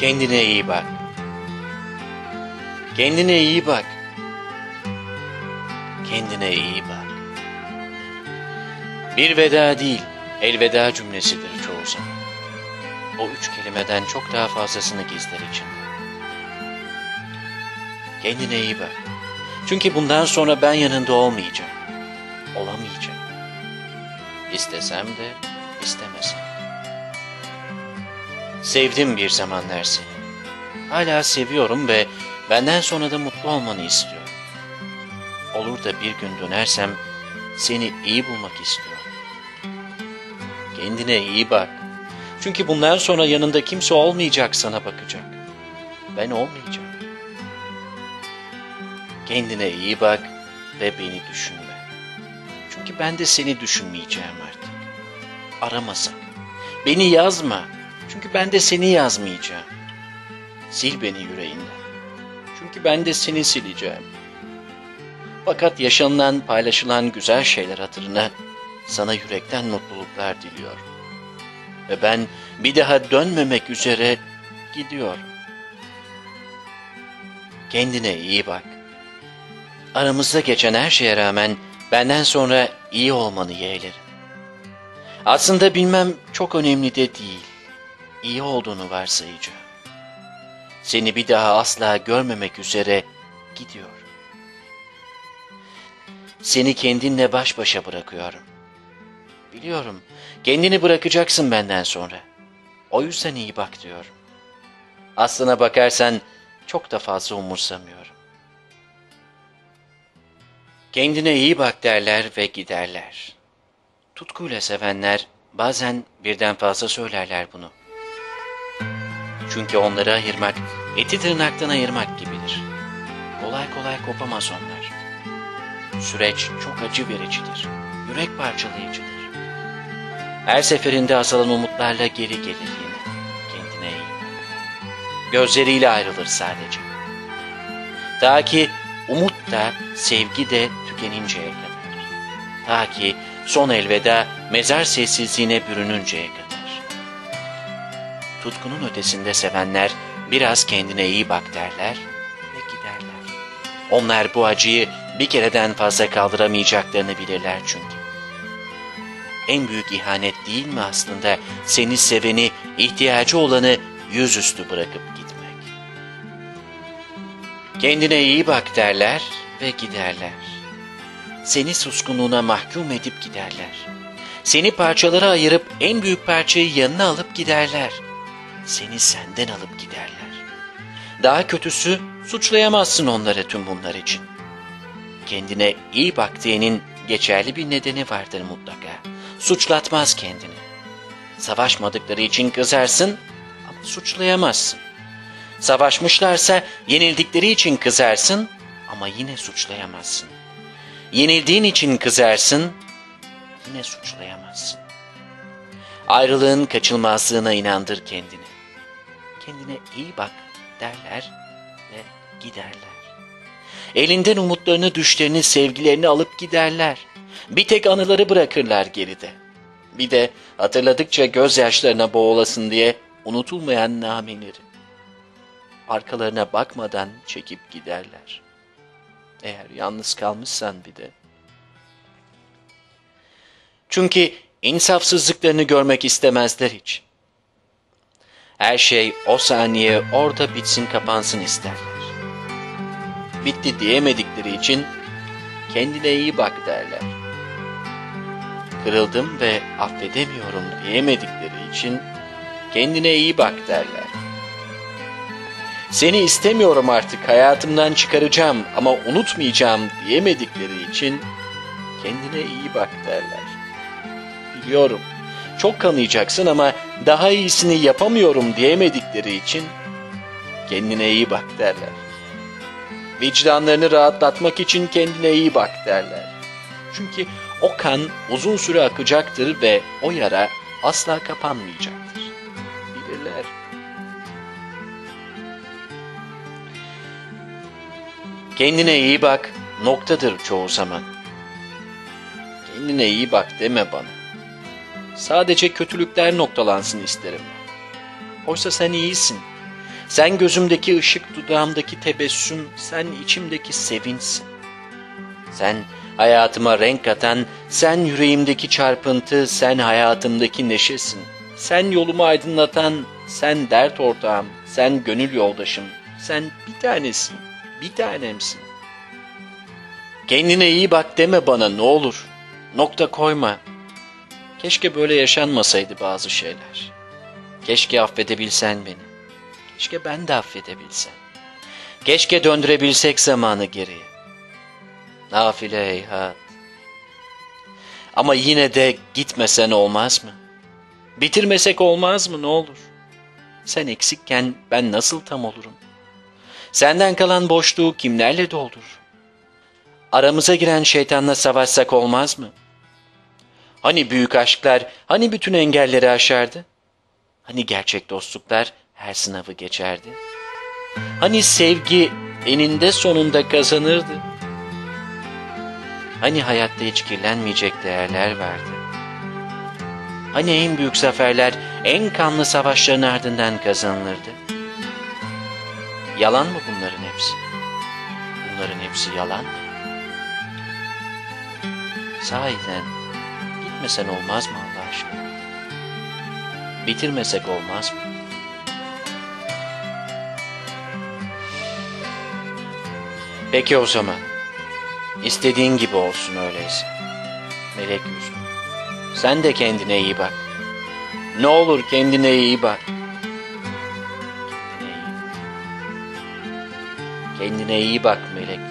Kendine iyi bak. Kendine iyi bak. Kendine iyi bak. Bir veda değil, elveda cümlesidir çoğu zaman. O üç kelimeden çok daha fazlasını gizler içinde. Kendine iyi bak. Çünkü bundan sonra ben yanında olmayacağım. Olamayacağım. İstesem de istemesem. Sevdim bir zamanlar seni. Hala seviyorum ve benden sonra da mutlu olmanı istiyorum. Olur da bir gün dönersem seni iyi bulmak istiyorum. Kendine iyi bak. Çünkü bundan sonra yanında kimse olmayacak sana bakacak. Ben olmayacağım. Kendine iyi bak ve beni düşünme. Çünkü ben de seni düşünmeyeceğim artık. Arama sakın. Beni yazma. Çünkü ben de seni yazmayacağım. Sil beni yüreğinden. Çünkü ben de seni sileceğim. Fakat yaşanılan, paylaşılan güzel şeyler hatırına sana yürekten mutluluklar diliyorum. Ve ben bir daha dönmemek üzere gidiyorum. Kendine iyi bak. Aramızda geçen her şeye rağmen benden sonra iyi olmanı yeğlerim. Aslında bilmem çok önemli de değil. İyi olduğunu varsayacağım. Seni bir daha asla görmemek üzere gidiyorum. Seni kendinle baş başa bırakıyorum. Biliyorum, kendini bırakacaksın benden sonra. O yüzden iyi bak diyorum. Aslına bakarsan çok da fazla umursamıyorum. Kendine iyi bak derler ve giderler. Tutkuyla sevenler bazen birden fazla söylerler bunu. Çünkü onları ayırmak, eti tırnaktan ayırmak gibidir. Kolay kolay kopamaz onlar. Süreç çok acı vericidir, yürek parçalayıcıdır. Her seferinde azalan umutlarla geri gelir yine, kendine bak. Gözleriyle ayrılır sadece. Ta ki umut da, sevgi de tükeninceye kadar. Ta ki son elveda mezar sessizliğine bürününceye kadar. Tutkunun ötesinde sevenler biraz kendine iyi bak derler ve giderler. Onlar bu acıyı bir kereden fazla kaldıramayacaklarını bilirler çünkü. En büyük ihanet değil mi aslında seni seveni, ihtiyacı olanı yüzüstü bırakıp gitmek? Kendine iyi bak derler ve giderler. Seni suskunluğuna mahkum edip giderler. Seni parçalara ayırıp en büyük parçayı yanına alıp giderler. Seni senden alıp giderler. Daha kötüsü suçlayamazsın onları tüm bunlar için. Kendine iyi bak diyenin geçerli bir nedeni vardır mutlaka. Suçlatmaz kendini. Savaşmadıkları için kızarsın ama suçlayamazsın. Savaşmışlarsa yenildikleri için kızarsın ama yine suçlayamazsın. Yenildiğin için kızarsın, yine suçlayamazsın. Ayrılığın kaçılmazlığına inandır kendini. Kendine iyi bak derler ve giderler. Elinden umutlarını, düşlerini, sevgilerini alıp giderler. Bir tek anıları bırakırlar geride. Bir de hatırladıkça gözyaşlarına boğulasın diye unutulmayan nameleri. Arkalarına bakmadan çekip giderler. Eğer yalnız kalmışsan bir de. Çünkü insafsızlıklarını görmek istemezler hiç. Her şey o saniye orada bitsin kapansın isterler. Bitti diyemedikleri için kendine iyi bak derler. Kırıldım ve affedemiyorum diyemedikleri için kendine iyi bak derler. Seni istemiyorum artık hayatımdan çıkaracağım ama unutmayacağım diyemedikleri için kendine iyi bak derler. Biliyorum çok kanayacaksın ama daha iyisini yapamıyorum diyemedikleri için kendine iyi bak derler. Vicdanlarını rahatlatmak için kendine iyi bak derler. Çünkü o kan uzun süre akacaktır ve o yara asla kapanmayacaktır. Bilirler. Kendine iyi bak noktadır çoğu zaman. Kendine iyi bak deme bana. Sadece kötülükler noktalansın isterim. Oysa sen iyisin. Sen gözümdeki ışık, dudağımdaki tebessüm, sen içimdeki sevinçsin. Sen hayatıma renk katan, sen yüreğimdeki çarpıntı, sen hayatımdaki neşesin. Sen yolumu aydınlatan, sen dert ortağım, sen gönül yoldaşım, sen bir tanesin, bir tanemsin. Kendine iyi bak deme bana ne olur. Nokta koyma. Keşke böyle yaşanmasaydı bazı şeyler. Keşke affedebilsen beni. Keşke ben de affedebilsem. Keşke döndürebilsek zamanı geriye. Nafile heyhat. Ama yine de gitmesen olmaz mı? Bitirmesek olmaz mı ne olur? Sen eksikken ben nasıl tam olurum? Senden kalan boşluğu kimlerle doldurur? Aramıza giren şeytanla savaşsak olmaz mı? Hani büyük aşklar, hani bütün engelleri aşardı? Hani gerçek dostluklar her sınavı geçerdi? Hani sevgi eninde sonunda kazanırdı? Hani hayatta hiç kirlenmeyecek değerler vardı? Hani en büyük zaferler en kanlı savaşların ardından kazanılırdı? Yalan mı bunların hepsi? Bunların hepsi yalan mı? Sahiden gitmesen olmaz mı Allah aşkına? Bitirmesek olmaz mı? Peki o zaman. İstediğin gibi olsun öyleyse. Melek yüzlü. Sen de kendine iyi bak. Ne olur kendine iyi bak. Kendine iyi, kendine iyi bak melek